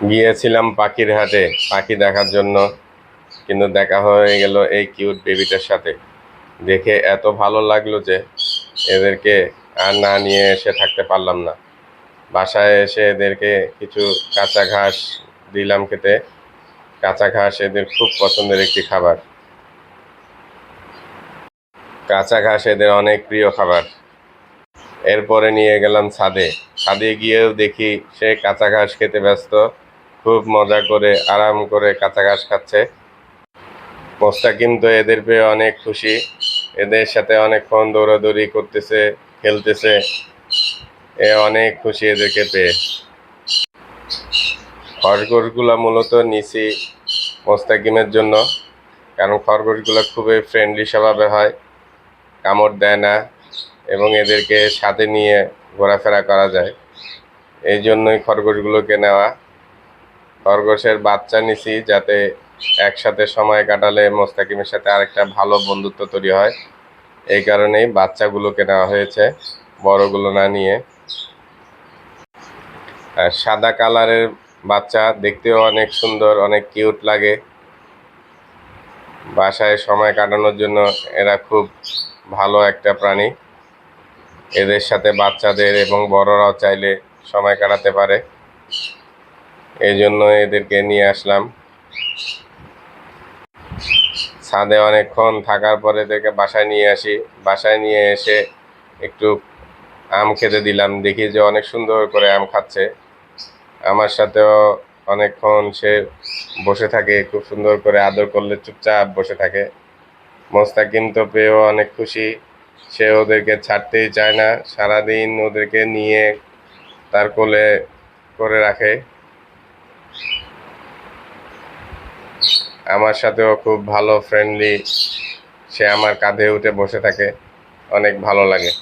গিয়েছিলাম পাখির হাটে, পাখি দেখার জন্য। কিন্তু দেখা হয়ে গেল এই কিউট বেবিটার সাথে। দেখে এত ভালো লাগল যে এদেরকে আর না নিয়ে এসে থাকতে পারলাম না। বাসায় এসে এদেরকে কিছু কাঁচা ঘাস দিলাম খেতে। কাঁচা ঘাস এদের খুব পছন্দের একটি খাবার। কাঁচা ঘাস এদের অনেক প্রিয় খাবার। এরপরে নিয়ে গেলাম ছাদে। ছাদে গিয়েও দেখি সে কাঁচা ঘাস খেতে ব্যস্ত। খুব মজা করে, আরাম করে কাঁচা ঘাস খাচ্ছে। মোস্তাকিম তো এদের পেয়ে অনেক খুশি। এদের সাথে অনেকক্ষণ দৌড়াদৌড়ি করতেছে, খেলতেছে। এ অনেক খুশি এদেরকে পেয়ে। খরগোশগুলো মূলত নিছি মোস্তাকিমের জন্য, কারণ খরগোশগুলো খুবই ফ্রেন্ডলি স্বভাবের হয়, কামড় দেয় না, এবং এদেরকে সাথে নিয়ে ঘোরাফেরা করা যায়। এই জন্যই খরগোশগুলোকে নেওয়া খরগোশের বাচ্চা নিছি যাতে একসাথে সময় কাটালে মোস্তাকিমের সাথে আরেকটা ভালো বন্ধুত্ব তৈরি হয়। এই কারণেই বাচ্চাগুলোকে নেওয়া হয়েছে, বড়গুলো না নিয়ে। আর সাদা কালারের বাচ্চা দেখতেও অনেক সুন্দর, অনেক কিউট লাগে। বাসায় সময় কাটানোর জন্য এরা খুব ভালো একটা প্রাণী। এদের সাথে বাচ্চাদের এবং বড়রাও চাইলে সময় কাটাতে পারে। এই জন্য এদেরকে নিয়ে আসলাম। ছাদে অনেকক্ষণ থাকার পরে এদেরকে বাসায় নিয়ে আসি। বাসায় নিয়ে এসে একটু আম খেতে দিলাম। দেখি যে অনেক সুন্দর করে আম খাচ্ছে। আমার সাথেও অনেকক্ষণ সে বসে থাকে, খুব সুন্দর করে আদর করলে চুপচাপ বসে থাকে। মোস্তাকিম তো পেয়েও অনেক খুশি। সে ওদেরকে ছাড়তেই চায় না। সারাদিন ওদেরকে নিয়ে তার কোলে করে রাখে। আমার সাথেও খুব ভালো ফ্রেন্ডলি সে আমার কাঁধে উঠে বসে থাকে অনেক ভালো লাগে।